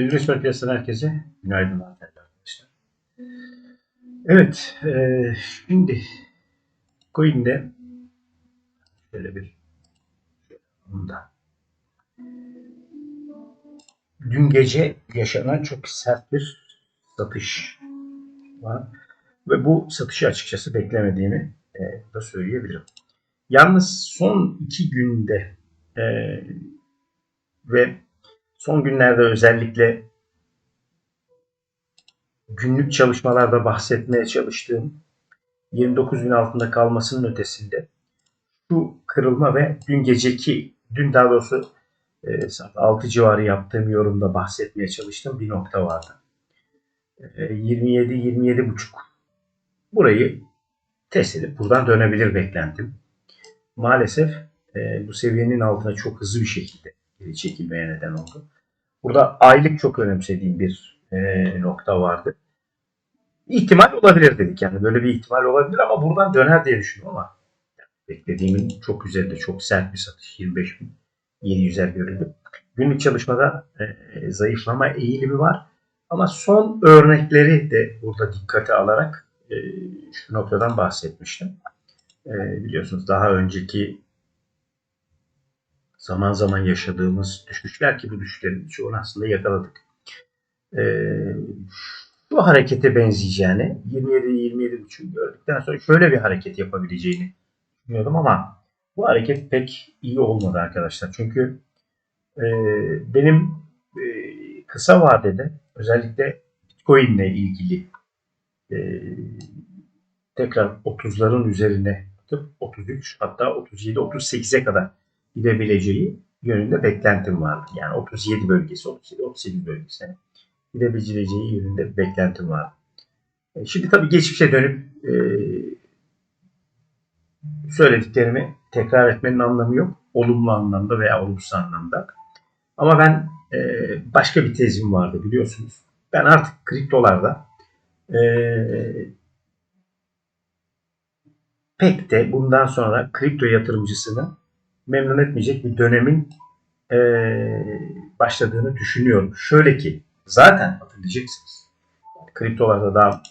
Yüzleşme piyasasından herkese değerli arkadaşlar. Evet, e, şimdi Coin'de şöyle bir bunda dün gece yaşanan çok sert bir satış var ve bu satışı açıkçası beklemediğimi e, da söyleyebilirim. Yalnız son iki günde e, ve son günlerde özellikle günlük çalışmalarda bahsetmeye çalıştığım 29 bin altında kalmasının ötesinde şu kırılma ve dün geceki, dün daha doğrusu e, saat 6 civarı yaptığım yorumda bahsetmeye çalıştığım bir nokta vardı. E, 27 buçuk. Burayı test edip buradan dönebilir beklentim. Maalesef e, bu seviyenin altına çok hızlı bir şekilde geri çekilmeye neden oldu. Burada aylık çok önemsediğim bir e, nokta vardı. İhtimal olabilir dedik yani böyle bir ihtimal olabilir ama buradan döner diye düşündüm ama beklediğimin çok üzerinde çok sert bir satış 25 bin 700'er görüldü. Günlük çalışmada e, zayıflama eğilimi var ama son örnekleri de burada dikkate alarak e, şu noktadan bahsetmiştim. E, biliyorsunuz daha önceki zaman zaman yaşadığımız düşüşler ki bu düşüşlerin çoğunu aslında yakaladık. Ee, bu harekete benzeyeceğini 27-27.5 gördükten sonra şöyle bir hareket yapabileceğini düşünüyordum ama bu hareket pek iyi olmadı arkadaşlar. Çünkü e, benim e, kısa vadede özellikle Bitcoin ile ilgili e, tekrar 30'ların üzerine atıp 33 hatta 37-38'e kadar gidebileceği yönünde beklentim vardı. Yani 37 bölgesi, 37-38 bölgesine gidebileceği yönünde beklentim vardı. E, şimdi tabii geçmişe dönüp e, söylediklerimi tekrar etmenin anlamı yok. Olumlu anlamda veya olumsuz anlamda. Ama ben e, başka bir tezim vardı biliyorsunuz. Ben artık kriptolarda e, pek de bundan sonra kripto yatırımcısını memnun etmeyecek bir dönemin e, başladığını düşünüyorum. Şöyle ki zaten hatırlayacaksınız. Kriptolarda daha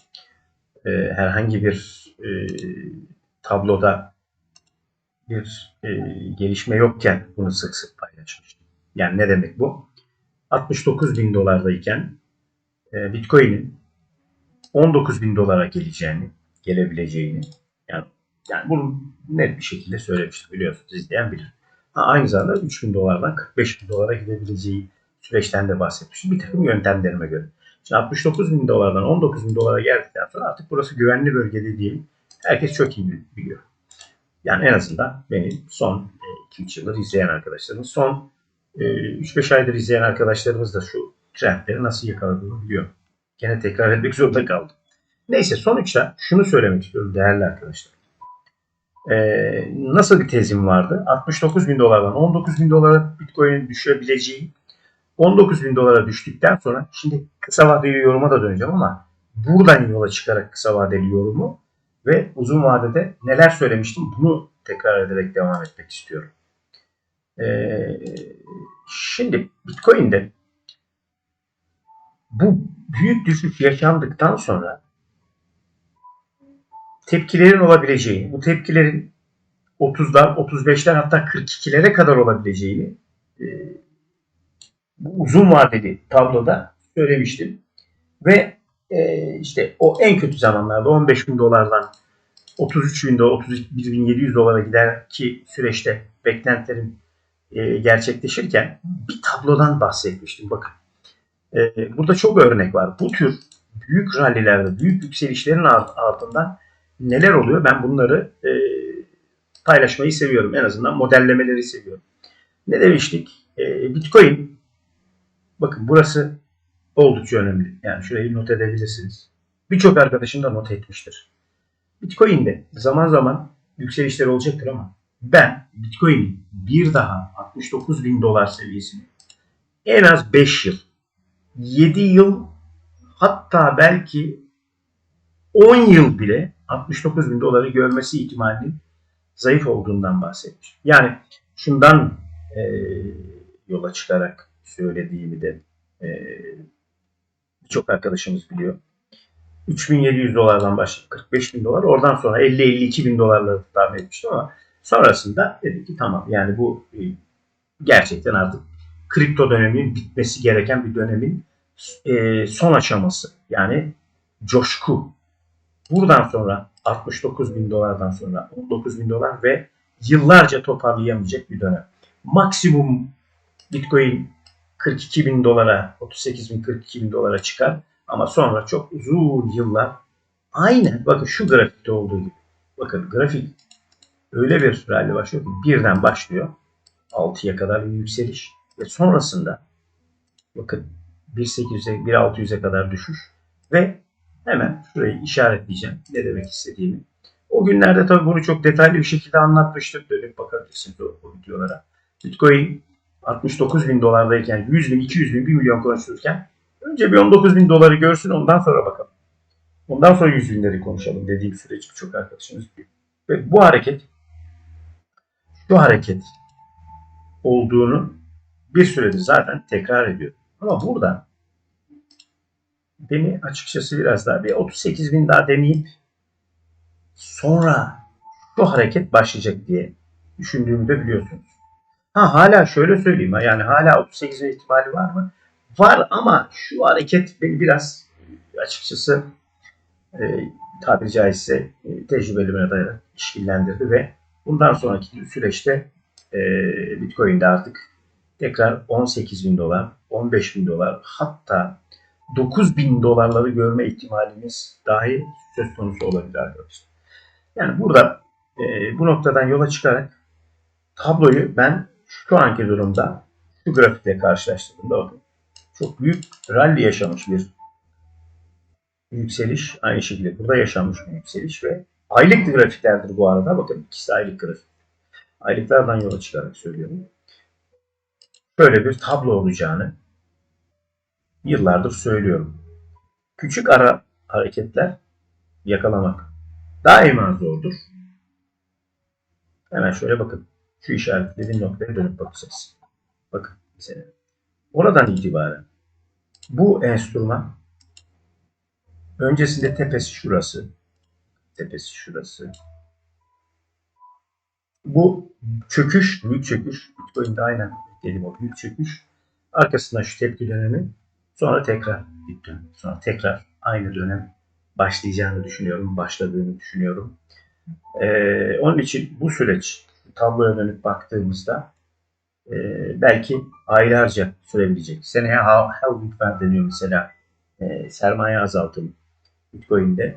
e, herhangi bir e, tabloda bir e, gelişme yokken bunu sık sık paylaşmıştım. Yani ne demek bu? 69 bin dolardayken e, Bitcoin'in 19 bin dolara geleceğini, gelebileceğini yani bunu net bir şekilde söylemiştim biliyorsunuz izleyen bilir. Ha, aynı zamanda 3 bin dolardan 45 bin dolara gidebileceği süreçten de bahsetmiştim. Bir takım yöntemlerime göre. Şimdi 69 bin dolardan 19 bin dolara geldikten sonra artık burası güvenli bölge dediğim herkes çok iyi biliyor. Yani en azından benim son 2-3 yıldır izleyen arkadaşlarımız, son 3-5 aydır izleyen arkadaşlarımız da şu trendleri nasıl yakaladığını biliyor. Gene tekrar etmek zorunda kaldım. Neyse sonuçta şunu söylemek istiyorum değerli arkadaşlar. Ee, nasıl bir tezim vardı? 69 bin dolardan 19 bin dolara Bitcoin'in düşebileceği 19 bin dolara düştükten sonra şimdi kısa vadeli yoruma da döneceğim ama buradan yola çıkarak kısa vadeli yorumu ve uzun vadede neler söylemiştim bunu tekrar ederek devam etmek istiyorum. Ee, şimdi Bitcoin'de bu büyük düşüş yaşandıktan sonra tepkilerin olabileceği, bu tepkilerin 30'lar, 35'ler hatta 42'lere kadar olabileceğini e, bu uzun vadeli tabloda söylemiştim. Ve e, işte o en kötü zamanlarda 15 bin dolardan 33 bin dolar, 31 bin 700 dolara gider ki süreçte beklentilerin e, gerçekleşirken bir tablodan bahsetmiştim. Bakın burada çok örnek var. Bu tür büyük rallilerde, büyük yükselişlerin ardından neler oluyor? Ben bunları e, paylaşmayı seviyorum. En azından modellemeleri seviyorum. Ne demiştik? E, Bitcoin bakın burası oldukça önemli. Yani şurayı not edebilirsiniz. Birçok arkadaşım da not etmiştir. Bitcoin'de zaman zaman yükselişler olacaktır ama ben Bitcoin'in bir daha 69 bin dolar seviyesini en az 5 yıl, 7 yıl hatta belki 10 yıl bile 69 bin doları görmesi ihtimalinin zayıf olduğundan bahsetmiş. Yani şundan e, yola çıkarak söylediğimi de e, birçok arkadaşımız biliyor. 3700 dolardan başlayıp 45 bin dolar oradan sonra 50-52 bin dolarları tahmin etmiştim ama sonrasında dedik ki tamam yani bu e, gerçekten artık kripto döneminin bitmesi gereken bir dönemin e, son aşaması. Yani coşku. Buradan sonra 69 bin dolardan sonra 19 bin dolar ve yıllarca toparlayamayacak bir dönem. Maksimum Bitcoin 42 bin dolara, 38 bin 42 bin dolara çıkar. Ama sonra çok uzun yıllar aynı bakın şu grafikte olduğu gibi. Bakın grafik öyle bir rally başlıyor ki birden başlıyor. 6'ya kadar bir yükseliş ve sonrasında bakın 1.800'e 1.600'e kadar düşüş ve hemen şurayı işaretleyeceğim ne demek istediğimi. O günlerde tabii bunu çok detaylı bir şekilde anlatmıştım. Dönüp bakabilirsiniz o, o videolara. Bitcoin 69 bin dolardayken 100 bin, 200 bin, 1 milyon konuşurken önce bir 19 bin doları görsün ondan sonra bakalım. Ondan sonra 100 binleri konuşalım dediğim süreci çok arkadaşımız biliyor. Ve bu hareket şu hareket olduğunu bir süredir zaten tekrar ediyor. Ama burada beni açıkçası biraz daha bir 38 bin daha demeyip sonra şu hareket başlayacak diye düşündüğümü de biliyorsunuz. Ha hala şöyle söyleyeyim yani hala 38 ihtimali var mı? Var ama şu hareket beni biraz açıkçası e, tabiri caizse e, tecrübelerime dayanak işkillendirdi ve bundan sonraki süreçte e, Bitcoin'de artık tekrar 18 bin dolar, 15 bin dolar hatta 9 bin dolarları görme ihtimalimiz dahi söz konusu olabilir arkadaşlar. Yani burada e, bu noktadan yola çıkarak tabloyu ben şu anki durumda şu grafikle karşılaştırdığımda bakın çok büyük rally yaşamış bir yükseliş. Aynı şekilde burada yaşanmış bir yükseliş ve aylık grafiklerdir bu arada. Bakın ikisi aylık grafik. Aylıklardan yola çıkarak söylüyorum. Böyle bir tablo olacağını yıllardır söylüyorum. Küçük ara hareketler yakalamak daima zordur. Hemen şöyle bakın. Şu işaretlediğim noktaya dönüp bakacağız. Bakın mesela. Oradan itibaren bu enstrüman öncesinde tepesi şurası. Tepesi şurası. Bu çöküş, büyük çöküş. Bitcoin'de aynen dediğim o büyük çöküş. Arkasından şu tepki dönemi. Sonra tekrar dön. Sonra tekrar aynı dönem başlayacağını düşünüyorum. Başladığını düşünüyorum. Ee, onun için bu süreç tabloya dönüp baktığımızda e, belki aylarca sürebilecek. Seneye halving ver deniyor mesela. E, sermaye azaltımı Bitcoin'de.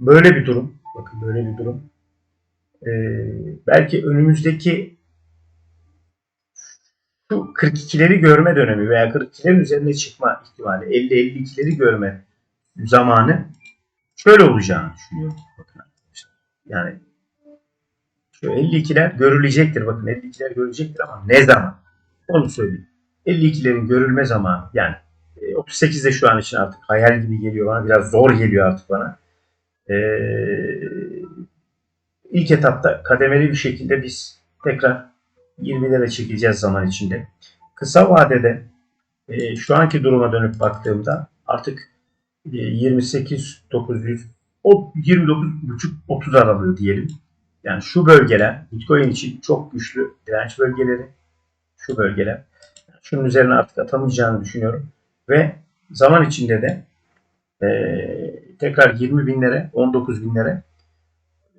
Böyle bir durum. Bakın böyle bir durum. E, belki önümüzdeki şu 42'leri görme dönemi veya 42'lerin üzerine çıkma ihtimali 50-52'leri görme zamanı şöyle olacağını düşünüyorum. Bakın. Yani şu 52'ler görülecektir. Bakın 52'ler görülecektir ama ne zaman? Onu söyleyeyim. 52'lerin görülme zamanı yani 38 e, şu an için artık hayal gibi geliyor bana. Biraz zor geliyor artık bana. Ee, ilk etapta kademeli bir şekilde biz tekrar 20'lere çekileceğiz zaman içinde. Kısa vadede e, şu anki duruma dönüp baktığımda artık e, 28 900 o 29.5 30 aralığı diyelim. Yani şu bölgeler Bitcoin için çok güçlü direnç bölgeleri. Şu bölgeler. Şunun üzerine artık atamayacağını düşünüyorum. Ve zaman içinde de e, tekrar 20 binlere, 19 binlere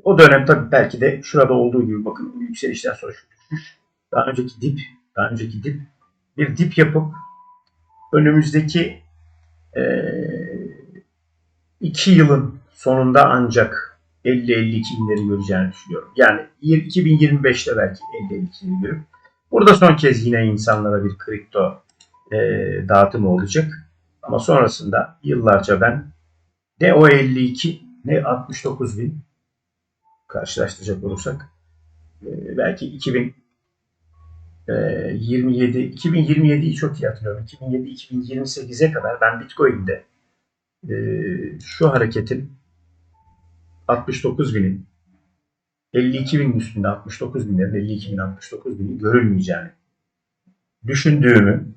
o dönem tabii belki de şurada olduğu gibi bakın yükselişten sonra şu düşmüş. Daha önceki dip, daha önceki dip bir dip yapıp önümüzdeki e, iki yılın sonunda ancak 50-52 binleri göreceğini düşünüyorum. Yani 2025'te belki 50-52 bin görüp burada son kez yine insanlara bir kripto e, dağıtımı olacak. Ama sonrasında yıllarca ben ne o 52 ne 69 bin karşılaştıracak olursak e, belki 2000 27 2027'yi çok iyi hatırlıyorum. 2007-2028'e kadar ben Bitcoin'de e, şu hareketin 69 binin 52 binin üstünde 69 binlerin 52 bin 69 binin görülmeyeceğini düşündüğümü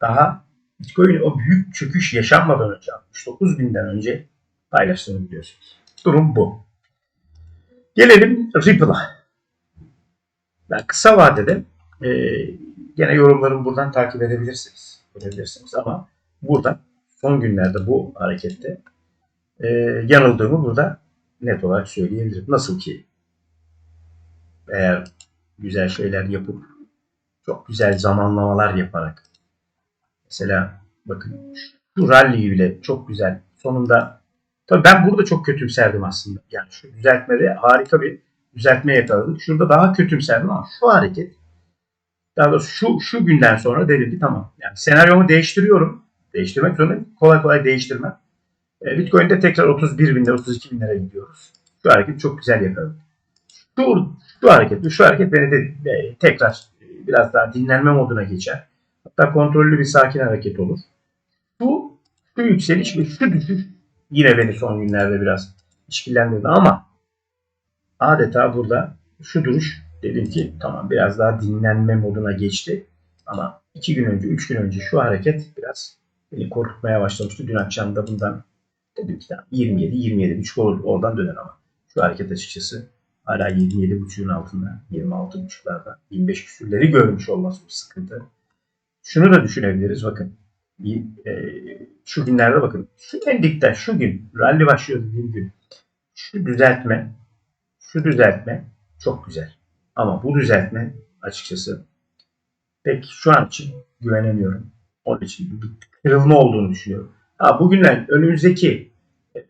daha Bitcoin o büyük çöküş yaşanmadan önce 69 binden önce paylaştığını biliyorsunuz. Durum bu. Gelelim Ripple'a. Ben kısa vadede e, gene yorumlarımı buradan takip edebilirsiniz. Edebilirsiniz ama burada son günlerde bu harekette e, yanıldığımı burada net olarak söyleyebilirim. Nasıl ki eğer güzel şeyler yapıp çok güzel zamanlamalar yaparak mesela bakın şu rally bile çok güzel sonunda tabii ben burada çok kötümserdim aslında. Yani şu düzeltmede harika bir düzeltme yakaladık. Şurada daha kötümserdim ama şu hareket daha doğrusu şu, şu günden sonra dedim ki tamam. Yani senaryomu değiştiriyorum. Değiştirmek zorundayım. Kolay kolay değiştirmem. E, Bitcoin'de tekrar 31 bin lira, 32 bin lira gidiyoruz. Şu hareket çok güzel yakaladı. Şu, şu hareket, şu hareket beni de e, tekrar e, biraz daha dinlenme moduna geçer. Hatta kontrollü bir sakin hareket olur. Bu şu yükseliş ve şu düşüş yine beni son günlerde biraz işkillendirdi ama adeta burada şu duruş dedim ki tamam biraz daha dinlenme moduna geçti. Ama iki gün önce, üç gün önce şu hareket biraz beni korkutmaya başlamıştı. Dün akşam da bundan dedim ki tamam 27, 27 buçuk olur oradan döner ama şu hareket açıkçası hala 27 buçuğun altında, 26 buçuklarda, 25 küsürleri görmüş olması bir sıkıntı. Şunu da düşünebiliriz bakın. Bir, e, şu günlerde bakın. Şu en dipten şu gün rally başlıyor dediğim gün. Şu düzeltme şu düzeltme çok güzel. Ama bu düzeltme açıkçası pek şu an için güvenemiyorum. Onun için bir kırılma olduğunu düşünüyorum. Ha, bugünler önümüzdeki e,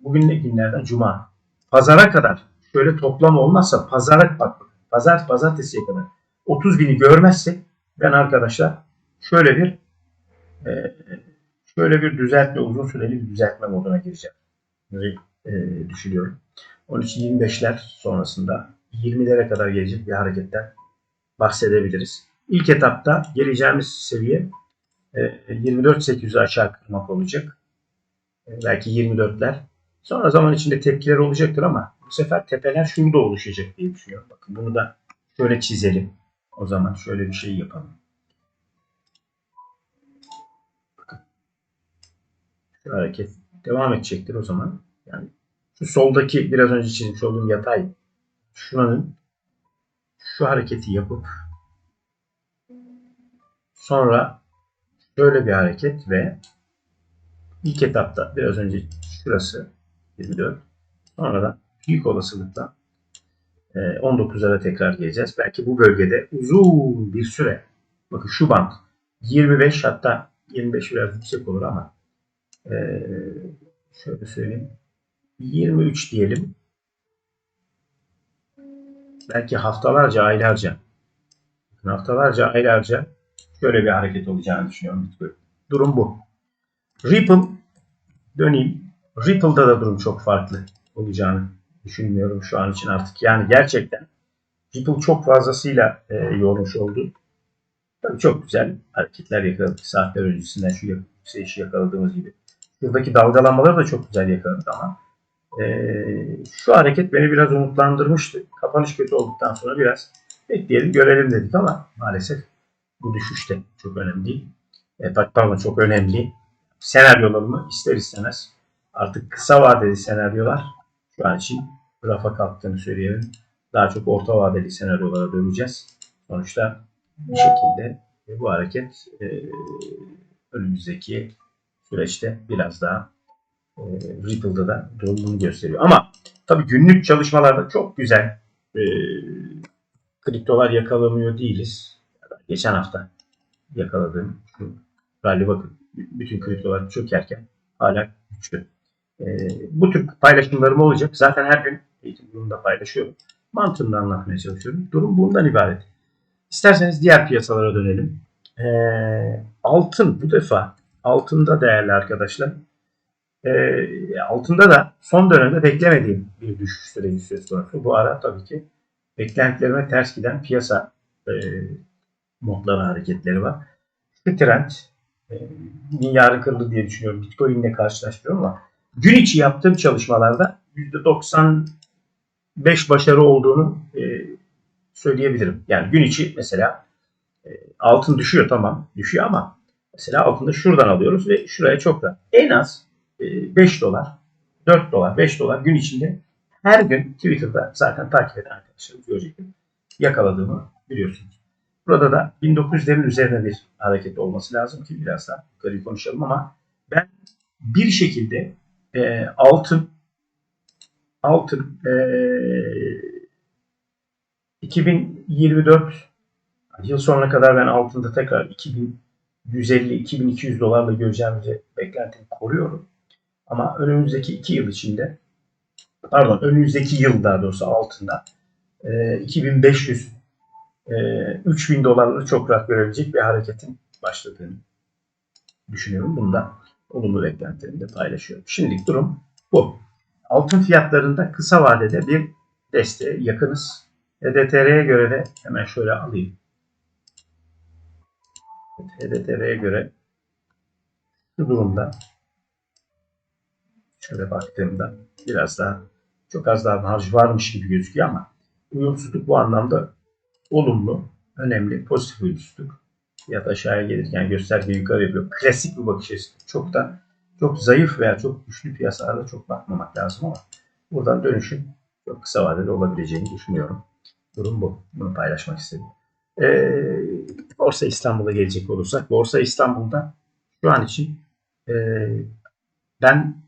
bugün günlerden? Cuma. Pazara kadar şöyle toplam olmazsa pazara bak pazar pazartesiye kadar 30 bini görmezsek ben arkadaşlar şöyle bir e, şöyle bir düzeltme uzun süreli bir düzeltme moduna gireceğim. E, düşünüyorum. Onun için 25'ler sonrasında 20'lere kadar gelecek bir hareketten bahsedebiliriz. İlk etapta geleceğimiz seviye 24.800'ü aşağı kırmak olacak. E, belki 24'ler. Sonra zaman içinde tepkiler olacaktır ama bu sefer tepeler şurada oluşacak diye düşünüyorum. Bakın bunu da şöyle çizelim. O zaman şöyle bir şey yapalım. Bakın. Şu hareket devam edecektir o zaman. Yani şu soldaki biraz önce çizmiş olduğum yatay şuranın şu hareketi yapıp sonra böyle bir hareket ve ilk etapta biraz önce şurası 24 sonra da büyük olasılıkla 19'lara tekrar geleceğiz. Belki bu bölgede uzun bir süre bakın şu band 25 hatta 25 biraz yüksek olur ama şöyle söyleyeyim 23 diyelim. Belki haftalarca, aylarca haftalarca, aylarca şöyle bir hareket olacağını düşünüyorum Bitcoin. Durum bu. Ripple döneyim. Ripple'da da durum çok farklı olacağını düşünmüyorum şu an için artık. Yani gerçekten Ripple çok fazlasıyla e, yormuş oldu. Tabii çok güzel hareketler yakaladık saatler öncesinden şu yükselişi yakaladığımız gibi. Şuradaki dalgalanmaları da çok güzel yakaladık ama ee, şu hareket beni biraz umutlandırmıştı. Kapanış kötü olduktan sonra biraz bekleyelim görelim dedik ama maalesef bu düşüş de çok önemli değil. E, pardon çok önemli. Senaryolarımı ister istemez artık kısa vadeli senaryolar şu an için rafa kalktığını söyleyelim. Daha çok orta vadeli senaryolara döneceğiz. Sonuçta bir şekilde e, bu hareket e, önümüzdeki süreçte biraz daha e, Ripple'da da durum bunu gösteriyor. Ama tabii günlük çalışmalarda çok güzel e, kriptolar yakalamıyor değiliz. Geçen hafta yakaladığım şu rally bakın bütün kriptolar çökerken hala güçlü. E, bu tür paylaşımlarım olacak. Zaten her gün eğitim durumunda paylaşıyorum. Mantığını anlatmaya çalışıyorum. Durum bundan ibaret. İsterseniz diğer piyasalara dönelim. E, altın bu defa altında değerli arkadaşlar e, altında da son dönemde beklemediğim bir düşüş süreci söz konusu. Bu ara tabii ki beklentilerime ters giden piyasa e, modları hareketleri var. Şu trend e, yarın kırılır diye düşünüyorum. Bitcoin ile karşılaştırıyorum ama gün içi yaptığım çalışmalarda %95 başarı olduğunu e, söyleyebilirim. Yani gün içi mesela e, altın düşüyor tamam düşüyor ama Mesela altında şuradan alıyoruz ve şuraya çok rahat. En az 5 dolar, 4 dolar, 5 dolar gün içinde her gün Twitter'da zaten takip eden arkadaşlarımız görecektir. Yakaladığımı biliyorsunuz. Burada da 1900'lerin üzerine bir hareket olması lazım ki biraz daha yukarıyı konuşalım ama ben bir şekilde e, altın altın e, 2024 yıl sonuna kadar ben altında tekrar 2150-2200 dolarla göreceğimizi beklentimi koruyorum. Ama önümüzdeki 2 yıl içinde pardon önümüzdeki yıl daha doğrusu altında e, 2500 e, 3000 dolarları çok rahat görebilecek bir hareketin başladığını düşünüyorum. Bunu da olumlu beklentilerimde paylaşıyorum. Şimdilik durum bu. Altın fiyatlarında kısa vadede bir desteğe yakınız. HDTR'ye göre de hemen şöyle alayım. HDTR'ye göre şu durumda şöyle baktığımda biraz daha çok az daha marj varmış gibi gözüküyor ama uyumsuzluk bu anlamda olumlu, önemli, pozitif uyumsuzluk. Fiyat aşağıya gelirken gösterge yukarı yapıyor. Klasik bir bakış açısı. Çok da çok zayıf veya çok güçlü piyasalarda çok bakmamak lazım ama buradan dönüşün çok kısa vadede olabileceğini düşünüyorum. Durum bu. Bunu paylaşmak istedim. Ee, Borsa İstanbul'a gelecek olursak, Borsa İstanbul'da şu an için e, ben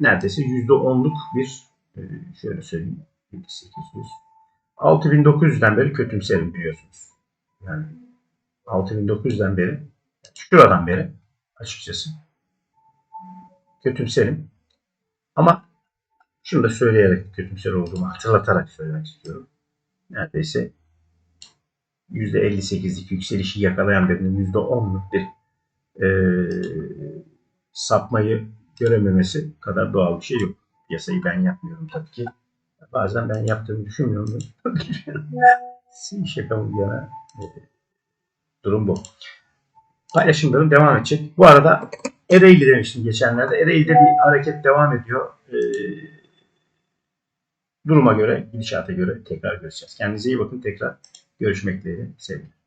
neredeyse %10'luk bir e, şöyle söyleyeyim 800 6900'den beri kötümserim biliyorsunuz. Yani 6900'den beri şuradan beri açıkçası kötümserim. Ama şunu da söyleyerek kötümser olduğumu hatırlatarak söylemek istiyorum. Neredeyse %58'lik yükselişi yakalayan birinin %10'luk bir e, sapmayı görememesi kadar doğal bir şey yok. Piyasayı ben yapmıyorum tabii ki. Bazen ben yaptığımı düşünmüyorum. Şaka bu yana durum bu. Paylaşımlarım devam edecek. Bu arada Ereğli demiştim geçenlerde. Ereğli'de bir hareket devam ediyor. E, duruma göre, gidişata göre tekrar görüşeceğiz. Kendinize iyi bakın. Tekrar görüşmek dileğiyle. Sevgiler.